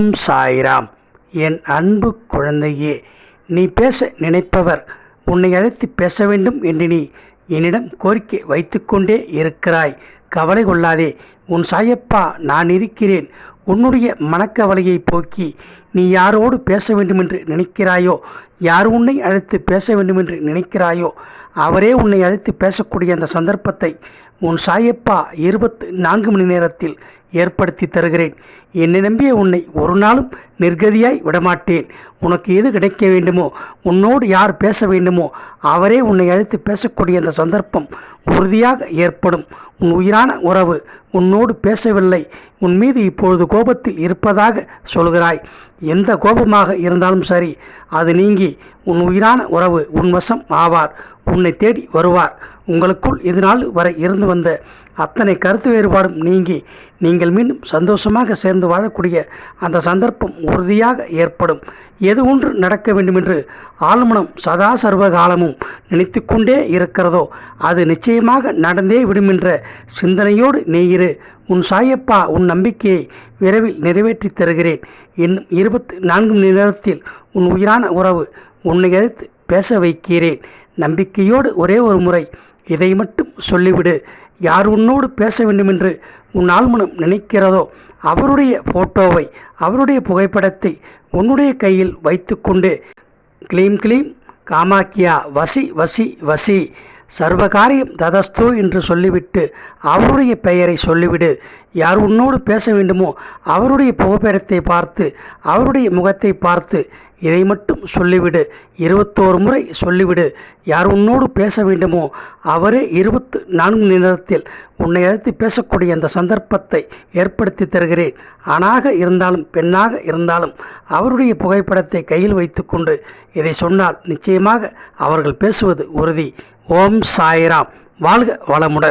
ஓம் சாய்ராம். என் அன்பு குழந்தையே நீ பேச நினைப்பவர் உன்னை அழைத்து பேச வேண்டும் என்று நீ என்னிடம் கோரிக்கை வைத்துக்கொண்டே இருக்கிறாய். கவலை கொள்ளாதே உன் சாயப்பா நான் இருக்கிறேன். உன்னுடைய மனக்கவலையை போக்கி நீ யாரோடு பேச வேண்டுமென்று நினைக்கிறாயோ யார் உன்னை அழைத்து பேச வேண்டுமென்று நினைக்கிறாயோ அவரே உன்னை அழைத்து பேசக்கூடிய அந்த சந்தர்ப்பத்தை உன் சாயப்பா இருபத்து நான்கு மணி நேரத்தில் ஏற்படுத்தி தருகிறேன். என்னை நம்பிய உன்னை ஒரு நாளும் நிர்கதியாய் விடமாட்டேன். உனக்கு எது கிடைக்க வேண்டுமோ உன்னோடு யார் பேச வேண்டுமோ அவரே உன்னை அழைத்து பேசக்கூடிய அந்த சந்தர்ப்பம் உறுதியாக ஏற்படும். உன் உயிரான உறவு உன்னோடு பேசவில்லை. உன் மீது இப்பொழுது கோபத்தில் இருப்பதாக சொல்கிறாய். எந்த கோபமாக இருந்தாலும் சரி அது நீங்கி உன் உயிரான உறவு உன் வசம் ஆவார். உன்னை தேடி வருவார். உங்களுக்குள் இதுநாள் வரை இருந்து வந்த அத்தனை கருத்து வேறுபாடும் நீங்கி நீங்கள் மீண்டும் சந்தோஷமாக சேர்ந்து வாழக்கூடிய அந்த சந்தர்ப்பம் உறுதியாக ஏற்படும். எது ஒன்று நடக்க வேண்டுமென்று ஆழ்மனம் சதா சர்வ காலமும் நினைத்து கொண்டே இருக்கிறதோ அது நிச்சயம் நிச்சயமாக நடந்தே விடுமென்ற சிந்தனையோடு நீ இரு. உன் சாயப்பா உன் நம்பிக்கையை விரைவில் நிறைவேற்றி தருகிறேன். இன்னும் இருபத்தி நான்கு மணி நேரத்தில் உன் உயிரான உறவு உன்னை அழைத்து பேச வைக்கிறேன். நம்பிக்கையோடு ஒரே ஒரு முறை இதை மட்டும் சொல்லிவிடு. யார் உன்னோடு பேச வேண்டுமென்று உன் ஆழ்மனம் நினைக்கிறதோ அவருடைய ஃபோட்டோவை அவருடைய புகைப்படத்தை உன்னுடைய கையில் வைத்துக்கொண்டு க்ளீம் க்ளீம் காமாக்கியா வசி வசி வசி. சர்வகாரியம் ததஸ்து என்று சொல்லிவிட்டு அவருடைய பெயரை சொல்லிவிடு. யார் உன்னோடு பேச வேண்டுமோ அவருடைய புகைப்படத்தை பார்த்து அவருடைய முகத்தை பார்த்து இதை மட்டும் சொல்லிவிடு. இருபத்தோரு முறை சொல்லிவிடு. யார் உன்னோடு பேச வேண்டுமோ அவரே இருபத்து நான்கு நிமிடத்தில் நேரத்தில் உன்னை அழைத்து பேசக்கூடிய அந்த சந்தர்ப்பத்தை ஏற்படுத்தி தருகிறேன். ஆணாக இருந்தாலும் பெண்ணாக இருந்தாலும் அவருடைய புகைப்படத்தை கையில் வைத்துக்கொண்டு இதை சொன்னால் நிச்சயமாக அவர்கள் பேசுவது உறுதி. ஓம் சாய்ராம். வாழ்க வளமுடன்.